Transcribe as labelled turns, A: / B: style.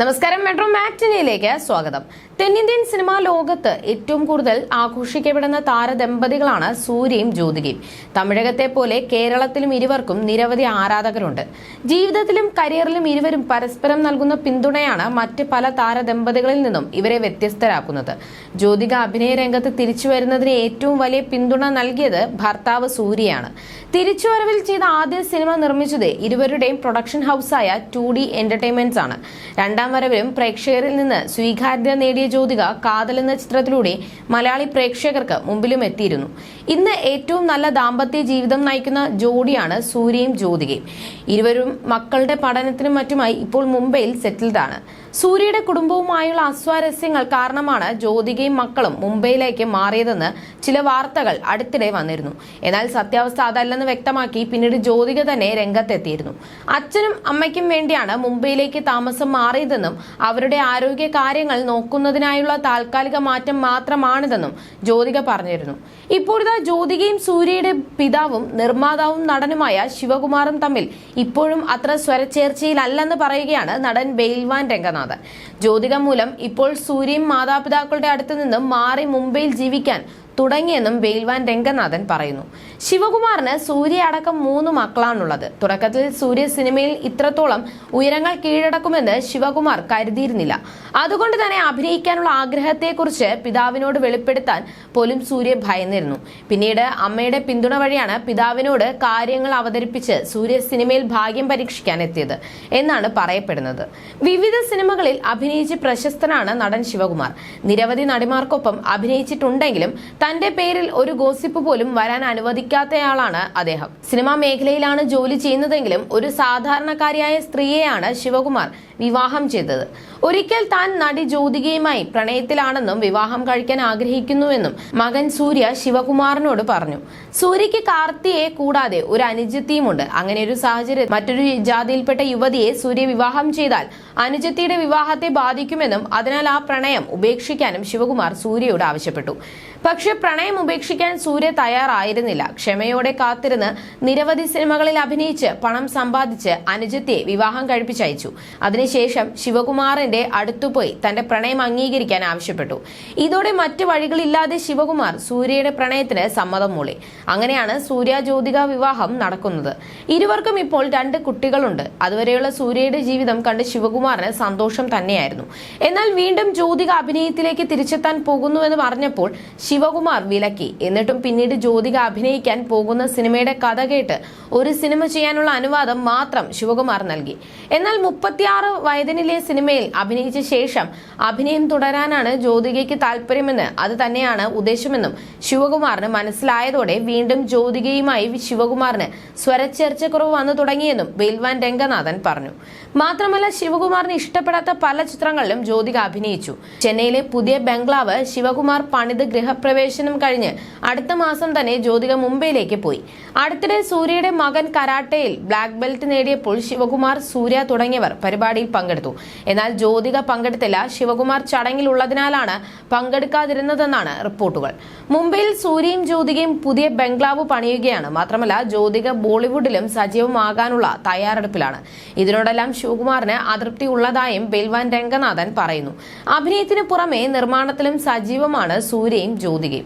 A: നമസ്കാരം. മെട്രോ മാറ്റിനിയിലേക്ക് സ്വാഗതം. തെന്നിന്ത്യൻ സിനിമാ ലോകത്ത് ഏറ്റവും കൂടുതൽ ആഘോഷിക്കപ്പെടുന്ന താരദമ്പതികളാണ് സൂര്യയും ജ്യോതികയും. തമിഴകത്തെ പോലെ കേരളത്തിലും ഇരുവർക്കും നിരവധി ആരാധകരുണ്ട്. ജീവിതത്തിലും കരിയറിലും ഇരുവരും പരസ്പരം നൽകുന്ന പിന്തുണയാണ് മറ്റ് പല താരദമ്പതികളിൽ നിന്നും ഇവരെ വ്യത്യസ്തരാക്കുന്നത്. ജ്യോതിക അഭിനയ രംഗത്ത് തിരിച്ചു വരുന്നതിന് ഏറ്റവും വലിയ പിന്തുണ നൽകിയത് ഭർത്താവ് സൂര്യയാണ്. തിരിച്ചുവരവിൽ ചെയ്ത ആദ്യ സിനിമ നിർമ്മിച്ചത് ഇരുവരുടെയും പ്രൊഡക്ഷൻ ഹൗസായ ടു ഡി എന്റർടൈൻമെന്റ്സ് ആണ് രണ്ടാം വരവിലും പ്രേക്ഷകരിൽ നിന്ന് സ്വീകാര്യത നേടിയ ജ്യോതിക കാതൽ എന്ന ചിത്രത്തിലൂടെ മലയാളി പ്രേക്ഷകർക്ക് മുമ്പിലും എത്തിയിരുന്നു. ഇന്ന് ഏറ്റവും നല്ല ദാമ്പത്യ ജീവിതം നയിക്കുന്ന ജോഡിയാണ് സൂര്യയും ജ്യോതികയും. ഇരുവരും മക്കളുടെ പഠനത്തിനും മറ്റുമായി ഇപ്പോൾ മുംബൈയിൽ സെറ്റിൽഡാണ്. സൂര്യയുടെ കുടുംബവുമായുള്ള അസ്വാരസ്യങ്ങൾ കാരണമാണ് ജ്യോതികയും മക്കളും മുംബൈയിലേക്ക് മാറിയതെന്ന് ചില വാർത്തകൾ അടുത്തിടെ വന്നിരുന്നു. എന്നാൽ സത്യാവസ്ഥ അതല്ലെന്ന് വ്യക്തമാക്കി പിന്നീട് ജ്യോതിക തന്നെ രംഗത്തെത്തിയിരുന്നു. അച്ഛനും അമ്മയ്ക്കും വേണ്ടിയാണ് മുംബൈയിലേക്ക് താമസം മാറിയതെന്നും അവരുടെ ആരോഗ്യ കാര്യങ്ങൾ നോക്കുന്നതിനായുള്ള താൽക്കാലിക മാറ്റം മാത്രമാണിതെന്നും ജ്യോതിക പറഞ്ഞിരുന്നു. ഇപ്പോഴിതാ ജ്യോതികയും സൂര്യയുടെ പിതാവും നിർമ്മാതാവും നടനുമായ ശിവകുമാറും തമ്മിൽ ഇപ്പോഴും അത്ര സ്വരച്ചേർച്ചയിലല്ലെന്ന് പറയുകയാണ് നടൻ ബെയിൽവാൻ രംഗനാഥൻ ജ്യോതിക മൂലം ഇപ്പോൾ സൂര്യൻ മാതാപിതാക്കളുടെ അടുത്ത് നിന്നും മാറി മുംബൈയിൽ ജീവിക്കാൻ തുടങ്ങിയെന്നും ബെയിൽവാൻ രംഗനാഥൻ പറയുന്നു. ശിവകുമാറിന് സൂര്യ അടക്കം മൂന്ന് മക്കളാണുള്ളത്. തുടക്കത്തിൽ സൂര്യ സിനിമയിൽ ഇത്രത്തോളം ഉയരങ്ങൾ കീഴടക്കുമെന്ന് ശിവകുമാർ കരുതിയിരുന്നില്ല. അതുകൊണ്ട് തന്നെ അഭിനയിക്കാനുള്ള ആഗ്രഹത്തെക്കുറിച്ച് പിതാവിനോട് വെളിപ്പെടുത്താൻ പോലും സൂര്യ ഭയന്നിരുന്നു. പിന്നീട് അമ്മയുടെ പിന്തുണ വഴിയാണ് പിതാവിനോട് കാര്യങ്ങൾ അവതരിപ്പിച്ച് സൂര്യ സിനിമയിൽ ഭാഗ്യം പരീക്ഷിക്കാൻ എത്തിയത് എന്നാണ് പറയപ്പെടുന്നത്. വിവിധ സിനിമകളിൽ അഭിനയിച്ച് പ്രശസ്തനാണ് നടൻ ശിവകുമാർ. നിരവധി നടിമാർക്കൊപ്പം അഭിനയിച്ചിട്ടുണ്ടെങ്കിലും തന്റെ പേരിൽ ഒരു ഗോസിപ്പ് പോലും വരാൻ അനുവദിക്കാത്തയാളാണ് അദ്ദേഹം. സിനിമാ മേഖലയിലാണ് ജോലി ചെയ്യുന്നതെങ്കിലും ഒരു സാധാരണക്കാരിയായ സ്ത്രീയെയാണ് ശിവകുമാർ വിവാഹം ചെയ്തത്. ഒരിക്കൽ താൻ നടി ജ്യോതികയുമായി പ്രണയത്തിലാണെന്നും വിവാഹം കഴിക്കാൻ ആഗ്രഹിക്കുന്നുവെന്നും മകൻ സൂര്യ ശിവകുമാറിനോട് പറഞ്ഞു. സൂര്യയ്ക്ക് കാർത്തിയെ കൂടാതെ ഒരു അനുജത്തിയുമുണ്ട്. അങ്ങനെ ഒരു സാഹചര്യം മറ്റൊരു ജാതിയിൽപ്പെട്ട യുവതിയെ സൂര്യ വിവാഹം ചെയ്താൽ അനുജത്തിയുടെ വിവാഹത്തെ ബാധിക്കുമെന്നും അതിനാൽ ആ പ്രണയം ഉപേക്ഷിക്കാനും ശിവകുമാർ സൂര്യയോട് ആവശ്യപ്പെട്ടു. പക്ഷെ പ്രണയം ഉപേക്ഷിക്കാൻ സൂര്യ തയ്യാറായിരുന്നില്ല. ക്ഷമയോടെ കാത്തിരുന്ന് നിരവധി സിനിമകളിൽ അഭിനയിച്ച് പണം സമ്പാദിച്ച് അനുജത്തെ വിവാഹം കഴിപ്പിച്ചയച്ചു. അതിനുശേഷം ശിവകുമാറിന്റെ അടുത്തുപോയി തന്റെ പ്രണയം അംഗീകരിക്കാൻ ആവശ്യപ്പെട്ടു. ഇതോടെ മറ്റു വഴികളില്ലാതെ ശിവകുമാർ സൂര്യയുടെ പ്രണയത്തിന് സമ്മതം മൂളി. അങ്ങനെയാണ് സൂര്യ ജ്യോതിക വിവാഹം നടക്കുന്നത്. ഇരുവർക്കും ഇപ്പോൾ രണ്ട് കുട്ടികളുണ്ട്. അതുവരെയുള്ള സൂര്യയുടെ ജീവിതം കണ്ട് ശിവകുമാറിന് സന്തോഷം തന്നെയായിരുന്നു. എന്നാൽ വീണ്ടും ജ്യോതിക അഭിനയത്തിലേക്ക് തിരിച്ചെത്താൻ പോകുന്നുവെന്ന് പറഞ്ഞപ്പോൾ ശിവകുമാർ വിലക്കി എന്നിട്ടും പിന്നീട് ജ്യോതിക അഭിനയിക്കാൻ പോകുന്ന സിനിമയുടെ കഥ കേട്ട് ഒരു സിനിമ ചെയ്യാനുള്ള അനുവാദം മാത്രം ശിവകുമാർ നൽകി. എന്നാൽ മുപ്പത്തിയാറ് വയതിനിലെ സിനിമയിൽ അഭിനയിച്ച ശേഷം അഭിനയം തുടരാനാണ് ജ്യോതികയ്ക്ക് താല്പര്യമെന്ന് അത് തന്നെയാണ് ഉദ്ദേശമെന്നും ശിവകുമാറിന് മനസ്സിലായതോടെ വീണ്ടും ജ്യോതികയുമായി ശിവകുമാറിന് സ്വരച്ചേർച്ചക്കുറവ് വന്നു തുടങ്ങിയെന്നും ബെയിൽവാൻ രംഗനാഥൻ പറഞ്ഞു. മാത്രമല്ല ശിവകുമാറിന് ഇഷ്ടപ്പെടാത്ത പല ചിത്രങ്ങളിലും ജ്യോതിക അഭിനയിച്ചു. ചെന്നൈയിലെ പുതിയ ബംഗ്ലാവ് ശിവകുമാർ പണിത് ഗൃഹപ്രവേശനം കഴിഞ്ഞ് അടുത്ത മാസം തന്നെ ജ്യോതിക മുംബൈയിലേക്ക് പോയി. അടുത്തിടെ സൂര്യയുടെ മകൻ കരാട്ടയിൽ ബ്ലാക്ക് ബെൽറ്റ് നേടിയപ്പോൾ ശിവകുമാർ സൂര്യ തുടങ്ങിയവർ പരിപാടിയിൽ പങ്കെടുത്തു. എന്നാൽ ജ്യോതിക പങ്കെടുത്തില്ല ശിവകുമാർ ചടങ്ങിലുള്ളതിനാലാണ് പങ്കെടുക്കാതിരുന്നതെന്നാണ് റിപ്പോർട്ടുകൾ. മുംബൈയിൽ സൂര്യയും ജ്യോതികയും പുതിയ ബംഗ്ലാവ് പണിയുകയാണ്. മാത്രമല്ല ജ്യോതിക ബോളിവുഡിലും സജീവമാകാനുള്ള തയ്യാറെടുപ്പിലാണ്. ഇതിനോടെല്ലാം ശിവകുമാറിന് അതൃപ്തി ഉള്ളതായും ബെൽവാൻ രംഗനാഥൻ പറയുന്നു. അഭിനയത്തിന് പുറമെ നിർമ്മാണത്തിലും സജീവമാണ് സൂര്യയും ജ്യോതികയും.